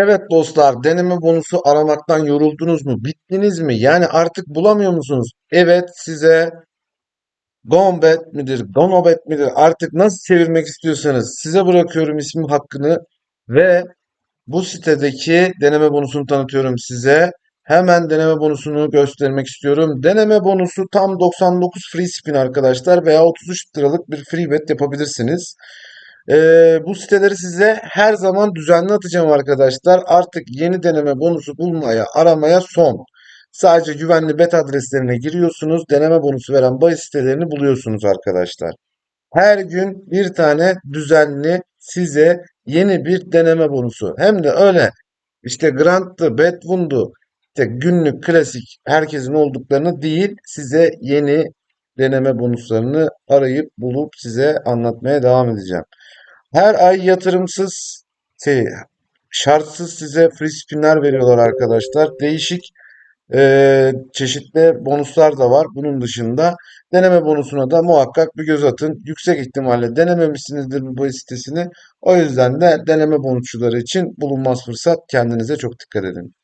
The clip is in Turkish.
Evet dostlar, deneme bonusu aramaktan yoruldunuz mu? Bittiniz mi? Yani artık bulamıyor musunuz? Evet, size Gonbet midir, Gonobet midir? Artık nasıl çevirmek istiyorsanız size bırakıyorum ismi hakkını ve bu sitedeki deneme bonusunu tanıtıyorum size. Hemen deneme bonusunu göstermek istiyorum. Deneme bonusu tam 99 free spin arkadaşlar veya 33 liralık bir free bet yapabilirsiniz. Ee, bu siteleri size her zaman düzenli atacağım arkadaşlar. Artık yeni deneme bonusu bulmaya, aramaya son. Sadece güvenli bet adreslerine giriyorsunuz. Deneme bonusu veren bahis sitelerini buluyorsunuz arkadaşlar. Her gün bir tane düzenli size yeni bir deneme bonusu. Hem de öyle işte Grant'tı, Betwun'du, işte günlük, klasik herkesin olduklarını değil size yeni deneme bonuslarını arayıp bulup size anlatmaya devam edeceğim. Her ay yatırımsız, şey, şartsız size free spinler veriyorlar arkadaşlar. Değişik eee, çeşitli bonuslar da var. Bunun dışında deneme bonusuna da muhakkak bir göz atın. Yüksek ihtimalle denememişsinizdir bu sitesini. O yüzden de deneme bonusçuları için bulunmaz fırsat. Kendinize çok dikkat edin.